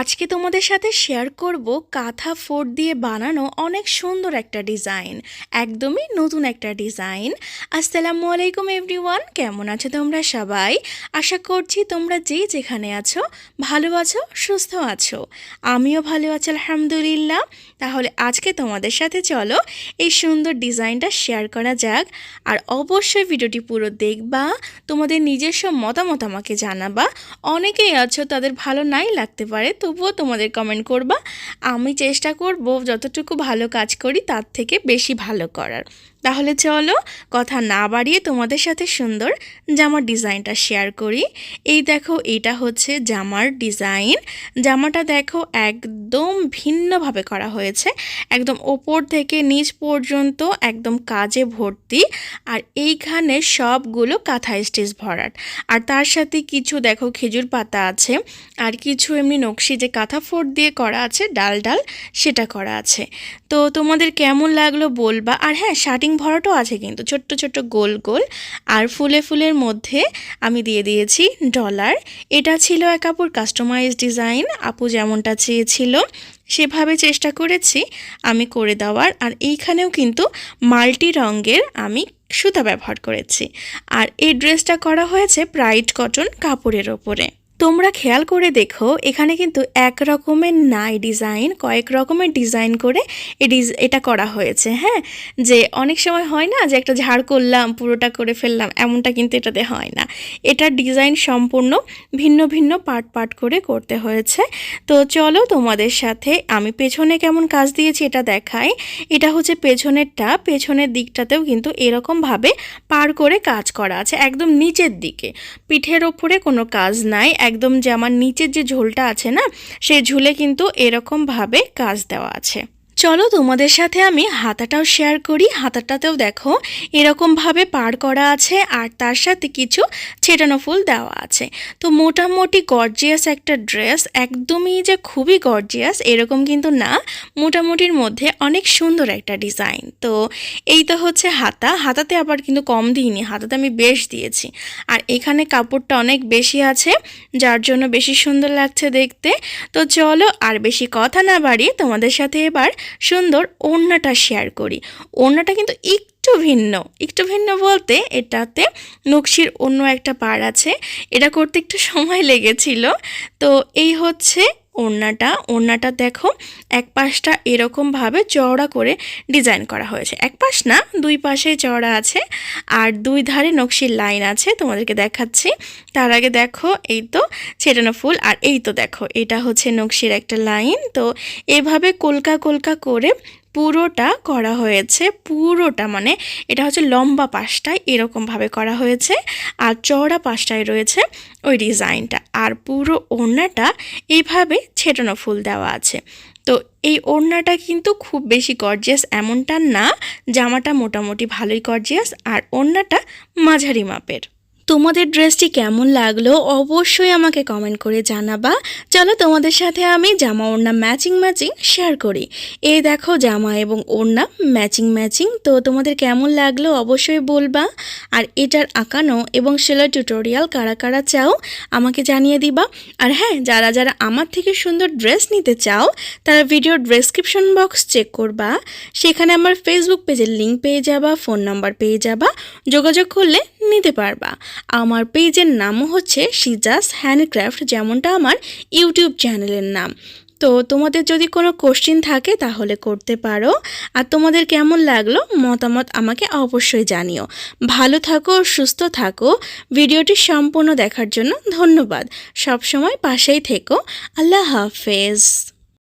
আজকে তোমাদের সাথে শেয়ার করব কাঁথা ফোর্ট দিয়ে বানানো অনেক সুন্দর একটা ডিজাইন একদমই নতুন একটা ডিজাইন আসসালামু আলাইকুম এভরিওয়ান কেমন আছো তোমরা সবাই? আশা করছি তোমরা যে যেখানে আছো, ভালো আছো, সুস্থ আছো। আমিও ভালো আছি, আলহামদুলিল্লাহ। তাহলে আজকে তোমাদের সাথে চলো, এই সুন্দর ডিজাইনটা শেয়ার করা যাক। আর অবশ্যই ভিডিওটি পুরো দেখবা, তোমাদের নিজস্ব মতামত আমাকে জানাবা। অনেকেই আছো, তাদের ভালো নাই লাগতে পারে তবুও তোমাদের কমেন্ট করবা। আমি চেষ্টা করব যতটুকু ভালো কাজ করি, তার থেকে বেশি ভালো করার। তাহলে চলো কথা না বাড়িয়ে তোমাদের সাথে সুন্দর জামার ডিজাইনটা শেয়ার করি। এই দেখো, এটা হচ্ছে জামার ডিজাইন। জামাটা দেখো একদম ভিন্নভাবে করা হয়েছে। একদম ওপর থেকে নিচ পর্যন্ত একদম কাজে ভর্তি। আর এইখানে সবগুলো কাঁথা স্টেজ ভরাট। আর তার সাথে কিছু দেখো খেজুর পাতা আছে। আর কিছু এমনি নকশি যে কাঁথা ফোট দিয়ে করা আছে, ডাল ডাল, সেটা করা আছে। তো তোমাদের কেমন লাগল বলবা? আর হ্যাঁ শার্টিং ভরাটও আছে কিন্তু, ছোট্ট ছোট্ট গোল গোল। আর ফুলে ফুলের মধ্যে আমি দিয়ে দিয়েছি ডলার। এটা ছিল এক আপুর কাস্টমাইজ ডিজাইন আপু যেমনটা চেয়েছিল সেভাবে চেষ্টা করেছি আমি করে দেওয়ার। আর এইখানেও কিন্তু মাল্টি রঙের আমি সুতা ব্যবহার করেছি। আর এই ড্রেসটা করা হয়েছে ব্রাইট কটন কাপড়ের ওপরে। তোমরা খেয়াল করে দেখো, এখানে কিন্তু এক রকমের নাই ডিজাইন, কয়েক রকমের ডিজাইন করে এটা করা হয়েছে হ্যাঁ? যে অনেক সময় হয় না যে একটা ঝাড় করলাম, পুরোটা করে ফেললাম, এমনটা কিন্তু এটাতে হয় না। এটার ডিজাইন সম্পূর্ণ ভিন্ন ভিন্ন পার্ট পার্ট করে করতে হয়েছে। তো চলো তোমাদের সাথে আমি পেছনে কেমন কাজ দিয়েছি এটা দেখাই। এটা হচ্ছে পেছনেরটা পেছনের দিকটাতেও কিন্তু এরকমভাবে পার করে কাজ করা আছে, একদম নিচের দিকে। পিঠের ওপরে কোনো কাজ নাই একদম যে আমার নিচের যে ঝোলটা আছে না সেই ঝুলে কিন্তু এরকমভাবে কাজ দেওয়া আছে। চলো তোমাদের সাথে আমি হাতাটাও শেয়ার করি, হাতাটাতেও দেখো এরকমভাবে পার করা আছে আর তার সাথে কিছু ছেটানো ফুল দেওয়া আছে। তো মোটামুটি গর্জিয়াস একটা ড্রেস একদমই যে খুবই গর্জিয়াস এরকম কিন্তু না, মোটামুটির মধ্যে অনেক সুন্দর একটা ডিজাইন তো এই তো হচ্ছে হাতা, হাতাতে আবার কিন্তু কম দিইনি, হাতাতে আমি বেশ দিয়েছি। আর এখানে কাপড়টা অনেক বেশি আছে, যার জন্য বেশি সুন্দর লাগছে দেখতে। তো চলো আর বেশি কথা না বাড়িয়ে তোমাদের সাথে এবার সুন্দর ওড়নাটা শেয়ার করি। ওড়নাটা কিন্তু একটু ভিন্ন একটু ভিন্ন বলতে এটাতে নকশির অন্য একটা পার আছে। এটা করতে একটু সময় লেগেছিল। তো এই হচ্ছে ওড়নাটা ওড়নাটা দেখো, এক পাশটা এরকমভাবে চওড়া করে ডিজাইন করা হয়েছে। এক পাশ না, দুই পাশে চওড়া আছে আর দুই ধারে নকশির লাইন আছে, তোমাদেরকে দেখাচ্ছি। তার আগে দেখো, এই তো ছেটানো ফুল আর এই তো দেখো, এটা হচ্ছে নকশির একটা লাইন। তো এভাবে কলকা কলকা করে পুরোটা করা হয়েছে, পুরোটা মানে এটা হচ্ছে লম্বা পাশটায় এরকমভাবে করা হয়েছে আর চওড়া পাশটায় রয়েছে ওই ডিজাইনটা আর পুরো ওড়নাটা এইভাবে ছেটানো ফুল দেওয়া আছে। তো এই ওড়নাটা কিন্তু খুব বেশি গর্জিয়াস এমনটা না, জামাটা মোটামুটি ভালোই গর্জিয়াস আর ওড়নাটা মাঝারি মাপের। তোমাদের ড্রেসটি কেমন লাগল অবশ্যই আমাকে কমেন্ট করে জানাবা। চলো তোমাদের সাথে আমি জামা ওড়না ম্যাচিং ম্যাচিং শেয়ার করি। এই দেখো জামা এবং ওড়না ম্যাচিং ম্যাচিং তো তোমাদের কেমন লাগল অবশ্যই বলবা। আর এটার আঁকানো এবং সেলাই টিউটোরিয়াল কারা কারা চাও আমাকে জানিয়ে দিবা। আর হ্যাঁ যারা যারা আমার থেকে সুন্দর ড্রেস নিতে চাও, তারা ভিডিও ডেসক্রিপশন বক্স চেক করবা। সেখানে আমার ফেসবুক পেজের লিঙ্ক পেয়ে যাবা ফোন নাম্বার পেয়ে যাবা, যোগাযোগ করলে নিতে পারবা। আমার পেজের নামও হচ্ছে সিজাস হ্যান্ডক্রাফট, যেমনটা আমার ইউটিউব চ্যানেলের নাম। তো তোমাদের যদি কোনো কোশ্চিন থাকে তাহলে করতে পারো। আর তোমাদের কেমন লাগল মতামত আমাকে অবশ্যই জানিও। ভালো থাকো, সুস্থ থাকো। ভিডিওটি সম্পূর্ণ দেখার জন্য ধন্যবাদ। সবসময় পাশেই থেকো। আল্লাহ হাফেজ।